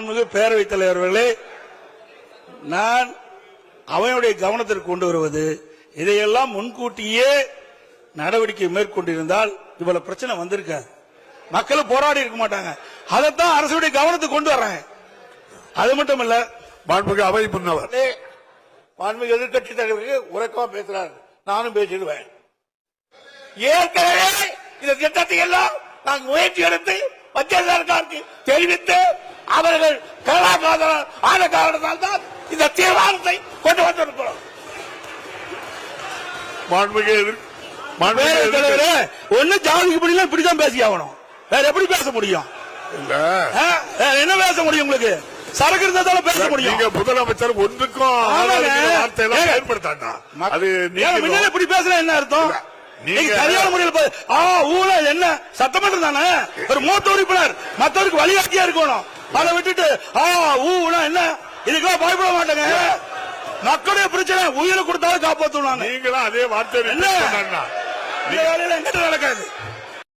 பேரவைத் தலைவர்களே நான் அவையுடைய கவனத்திற்கு கொண்டு வருவது இதையெல்லாம் முன்கூட்டியே நடவடிக்கை மேற்கொண்டிருந்தால் இவ்வளவு பிரச்சனை வந்திருக்காது. மக்கள் போராடி இருக்க மாட்டாங்க. அதைத்தான் அரசுடைய கவனத்துக்கு கொண்டு வர்றேன் அது மட்டும் இல்ல மாண்புமிகு அவை முன்னவர் மாண்புமிகு எதிர்கட்சி தலைவருக்கு உறக்கமா பேசுறாரு. நானும் பேசிடுவேன். ஏற்கனவே இந்த திட்டத்தை எல்லாம் நாங்கள் முயற்சி எடுத்து மத்திய சர்க்காருக்கு தெரிவித்து அவர்கள் கலாகாதர ஆன காரணத்தால் தான் இந்த தீர்மானத்தை கொண்டு வந்திருக்கிறோம். ஒண்ணு ஜாதிக்கு படியல இப்படிதான் பேசி ஆகணும் வேற எப்படி பேச முடியும்? என்ன பேச முடியும் உங்களுக்கு? சரக்கு இருந்தா பேச முடியும். நீங்க முதலமைச்சர் ஒன்றுக்கும் வார்த்தையெல்லாம் ஏங்க. பயன்படுத்தாண்டா அது நீங்க இப்படி பேசுனா என்ன அர்த்தம்? நீங்க- சரியான முறையில் பே- ஆ ஊழ என்ன? சட்டமன்றம் தானே? ஒரு மூத்த உறுப்பினர் மத்தவருக்கு வழிகாட்டியா இருக்கணும். அதை விட்டுட்டு ஆ ஊனா என்ன? இதுக்கெல்லாம் பயப்பட மாட்டேங்க. மக்களுடைய பிரச்சனை உயிரை கொடுத்தாலும் காப்பாற்றணும் நாங்க. நீங்களும் அதே வார்த்தை என்ன? வேலையில எங்கிட்ட நடக்காது.